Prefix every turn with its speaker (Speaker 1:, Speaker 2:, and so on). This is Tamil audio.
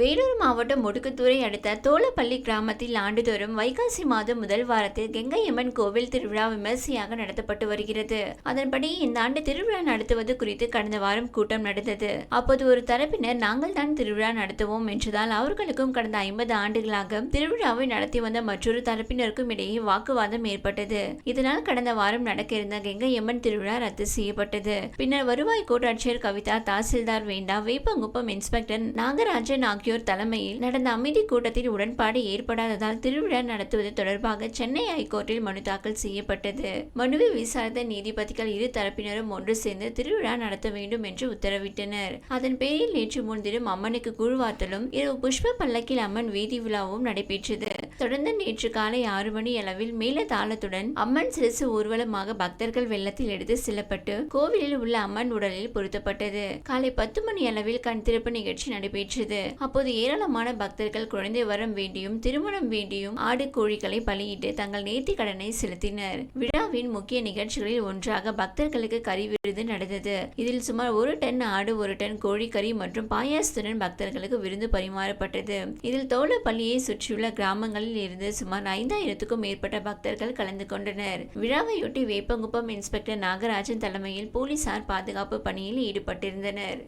Speaker 1: வேலூர் மாவட்டம் முடுக்குத்துறை அடுத்த தோலப்பள்ளி கிராமத்தில் ஆண்டுதோறும் வைகாசி மாதம் முதல் வாரத்தில் கெங்கையம்மன் கோவில் திருவிழா விமர்சையாக நடத்தப்பட்டு வருகிறது. அதன்படி இந்த ஆண்டு திருவிழா நடத்துவது குறித்து கடந்த வாரம் கூட்டம் நடந்தது. அப்போது ஒரு தரப்பினர் நாங்கள் தான் திருவிழா நடத்துவோம் என்றதால் அவர்களுக்கும் கடந்த ஐம்பது ஆண்டுகளாக திருவிழாவை நடத்தி வந்த மற்றொரு தரப்பினருக்கும் இடையே வாக்குவாதம் ஏற்பட்டது. இதனால் கடந்த வாரம் நடக்க இருந்த கெங்கையம்மன் திருவிழா ரத்து செய்யப்பட்டது. பின்னர் வருவாய் கோட்டாட்சியர் கவிதா தாசில்தார் வேண்டா வேப்பங்குப்பம் இன்ஸ்பெக்டர் நாகராஜன் ஆகியோர் ஆகியோர் தலைமையில் நடந்த அமைதி கூட்டத்தில் உடன்பாடு ஏற்படாததால் திருவிழா நடத்துவது தொடர்பாக சென்னை ஹைகோர்ட்டில் மனு தாக்கல் செய்யப்பட்டது. மனுவை விசாரித்த நீதிபதிகள் இரு தரப்பினரும் ஒன்று சேர்ந்து திருவிழா நடத்த வேண்டும் என்று உத்தரவிட்டனர். அதன் பேரில் நேற்று முன்தினம் அம்மனுக்கு குழுவாத்தலும் இரவு புஷ்ப பல்லக்கில் அம்மன் வீதி விழாவும் நடைபெற்றது. தொடர்ந்து நேற்று காலை ஆறு மணி அளவில் மேல தாளத்துடன் அம்மன் சிறுசு ஊர்வலமாக பக்தர்கள் வெள்ளத்தில் எடுத்து செல்லப்பட்டு கோவிலில் உள்ள அம்மன் உடலில் பொருத்தப்பட்டது. காலை பத்து மணி அளவில் கண் திறப்பு நிகழ்ச்சி நடைபெற்றது. அப்போது அப்போது ஏராளமான பக்தர்கள் குழந்தை வரம் வேண்டியும் திருமணம் வேண்டியும் ஆடு கோழிகளை பலியிட்டு தங்கள் நேர்த்தி கடனை செலுத்தினர். விழாவின் முக்கிய நிகழ்ச்சிகளில் ஒன்றாக பக்தர்களுக்கு கறி விருது நடந்தது. இதில் சுமார் ஒரு டன் ஆடு ஒரு டன் கோழிக்கறி மற்றும் பாயாசத்துடன் பக்தர்களுக்கு விருந்து பரிமாறப்பட்டது. இதில் தோலப்பள்ளியை சுற்றியுள்ள கிராமங்களில் இருந்து சுமார் ஐந்தாயிரத்துக்கும் மேற்பட்ட பக்தர்கள் கலந்து கொண்டனர். விழாவையொட்டி வேப்பங்குப்பம் இன்ஸ்பெக்டர் நாகராஜன் தலைமையில் போலீசார் பாதுகாப்பு பணியில் ஈடுபட்டிருந்தனர்.